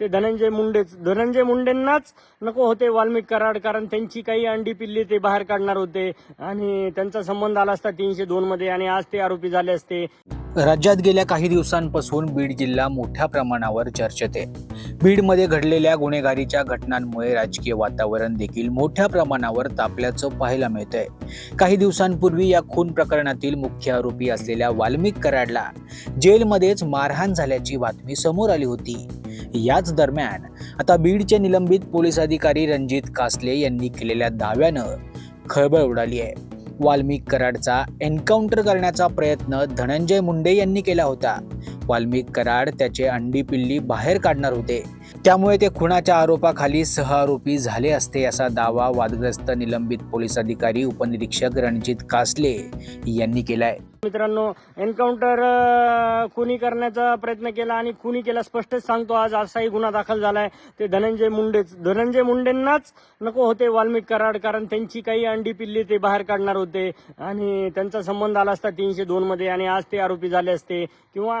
ते धनंजय मुंडेच. धनंजय मुंडेंनाच नको होते वाल्मिक कराड कारण त्यांची काही अंडी पिल्ली ते बाहेर काढणार होते. आणि त्यांचा संबंध आला असता तीनशे दोन मध्ये आणि आज ते आरोपी झाले असते. राज्यात गेल्या काही दिवसांपासून बीड जिल्हा मोठ्या प्रमाणावर चर्चेत आहे. बीडमध्ये घडलेल्या गुन्हेगारीच्या घटनांमुळे राजकीय वातावरण देखील मोठ्या प्रमाणावर तापल्याचं पाहायला मिळतंय. काही दिवसांपूर्वी या खून प्रकरणातील मुख्य आरोपी असलेल्या वाल्मिक कराडला जेलमध्येच मारहाण झाल्याची बातमी समोर आली होती. याच दरम्यान आता बीडचे निलंबित पोलीस अधिकारी रणजित कासले यांनी केलेल्या दाव्यानं खळबळ उडाली आहे. वाल्मिक कराडचा एन्काउंटर करण्याचा प्रयत्न धनंजय मुंडे यांनी केला होता. वाल्मिक कराड त्याचे अंडी पिल्ली बाहेर काढणार होते. त्यामुळे ते खुनाच्या आरोपाखाली सहआरोपी झाले असते असा दावा वादग्रस्त निलंबित पोलीस अधिकारी उपनिरीक्षक रणजित कासले यांनी केलाय. मित्रांनो एन्काउंटर खुनी करण्याचा प्रयत्न केला आणि खुनी केला स्पष्टच सांगतो आज असाही गुन्हा दाखल झालाय. ते धनंजय मुंडेच धनंजय मुंडेंनाच नको होते वाल्मिक कराड कारण त्यांची काही अंडी पिल्ली ते बाहेर काढणार होते. आणि त्यांचा संबंध आला असता तीनशे दोन मध्ये आणि आज ते आरोपी झाले असते. किंवा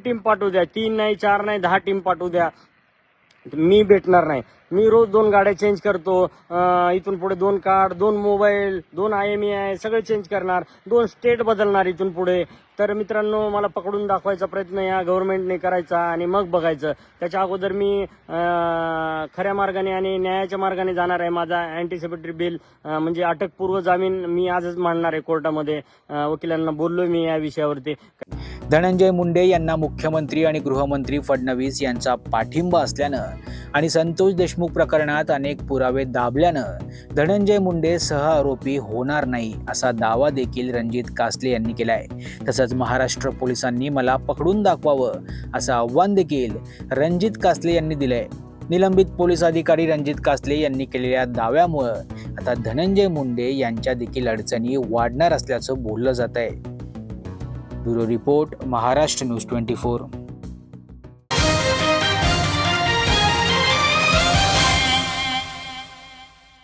टीम पाठवू द्या. तीन नाही चार नाही दहा टीम पाठवू द्या. मी भेटणार नाही. मी रोज दोन गाड्या चेंज करतो. इथून पुढे दोन कार्ड दोन मोबाईल दोन आय एम आय सगळे चेंज करणार. दोन स्टेट बदलणार इथून पुढे. तर मित्रांनो मला पकडून दाखवायचा प्रयत्न या गव्हर्नमेंटने करायचा आणि मग बघायचं. त्याच्या अगोदर मी खऱ्या मार्गाने आणि न्यायाच्या मार्गाने जाणार आहे. माझा अँटिसिपेटरी बिल म्हणजे अटकपूर्व जामीन मी आजच मांडणार आहे कोर्टामध्ये. वकिलांना बोललो मी या विषयावरती. धनंजय मुंडे यांना मुख्यमंत्री आणि गृहमंत्री फडणवीस यांचा पाठिंबा असल्यानं आणि संतोष देशमुख प्रकरणात अनेक पुरावे दाबल्यानं धनंजय मुंडे सह आरोपी होणार नाही असा दावा देखील रणजित कासले यांनी केलाय. तसंच महाराष्ट्र पोलिसांनी मला पकडून दाखवावं असं आव्हान देखील रणजित कासले यांनी दिलंय. निलंबित पोलीस अधिकारी रणजित कासले यांनी केलेल्या दाव्यामुळं आता धनंजय मुंडे यांच्या देखील अडचणी वाढणार असल्याचं बोललं जात आहे bureau report Maharashtra news twenty four.